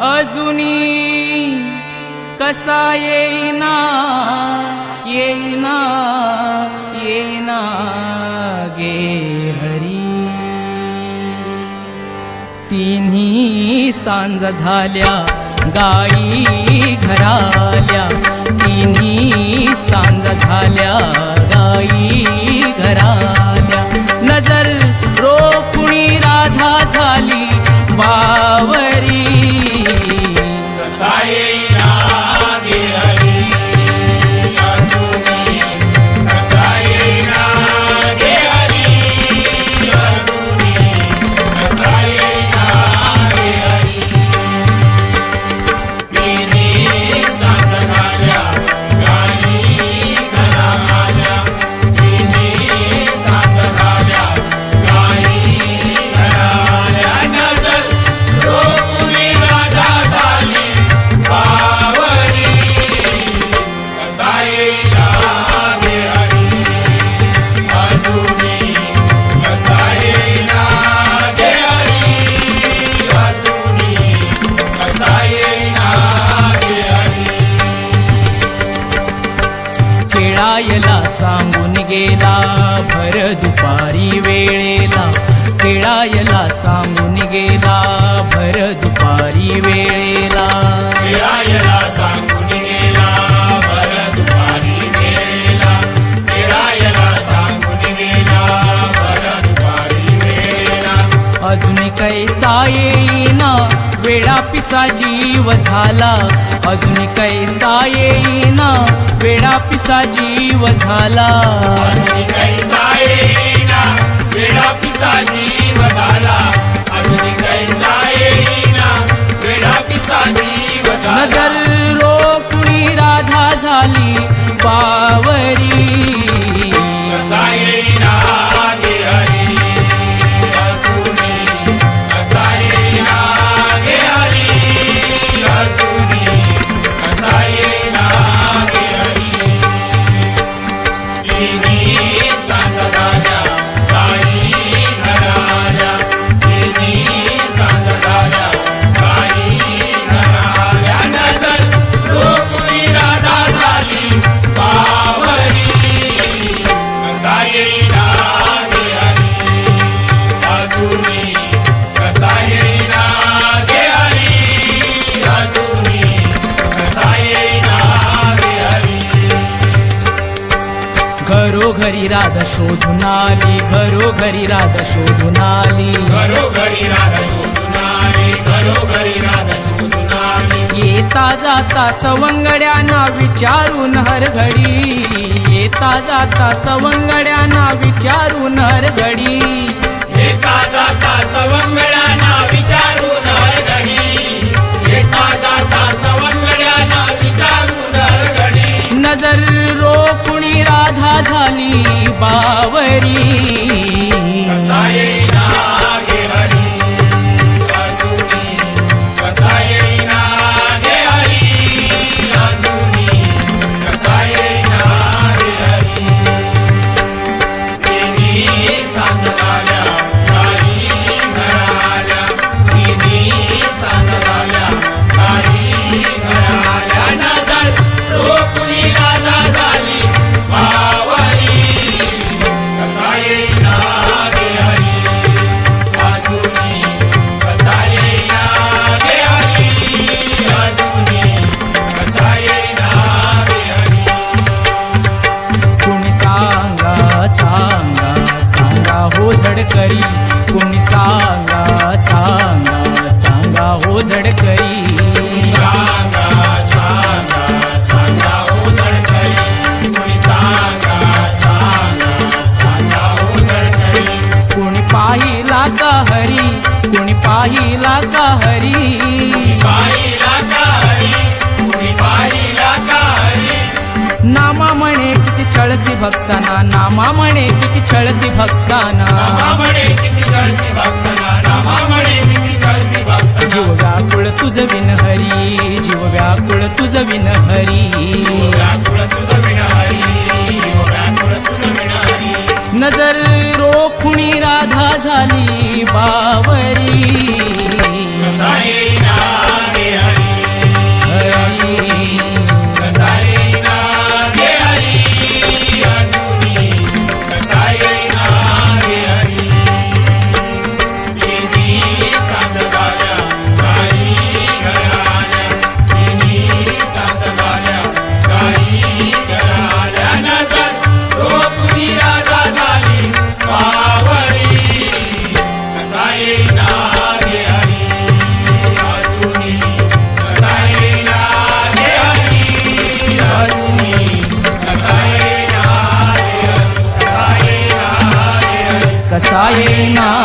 अजुनी कसा येईना येईना येईना गे हरी. तिन्ही सांज झाल्या गाई घराल्या. तिन्ही सांज झाल्या गाई घराल्या. नजर रोकुणी राधा झाली बावळ सांगून गेला भर पिसा जीव झाला. अजून कैसा येईना? वेडा पिसा जीव झाला. नगर रोकुणी राधा झाली. पावरी घरोघरी राधा शोधून आली घरोघरी राधा शोधून आली. घरोघरी राधा शोधून आली येता जाता सवंगड्यांना विचारून हरघडी. येता जाता सवंगड्यांना विचारून हरघडी. येता जाता सवंग बावरी झडकरी कोणी सांगा सांगा सांगा हो झडकरी कोणी पाहिला का हरी कोणी पाहिला का नामा म्हणे किती छळसी भक्ताना नामा म्हणे किती छळसी भक्ताना. तुझ विन हरी येईना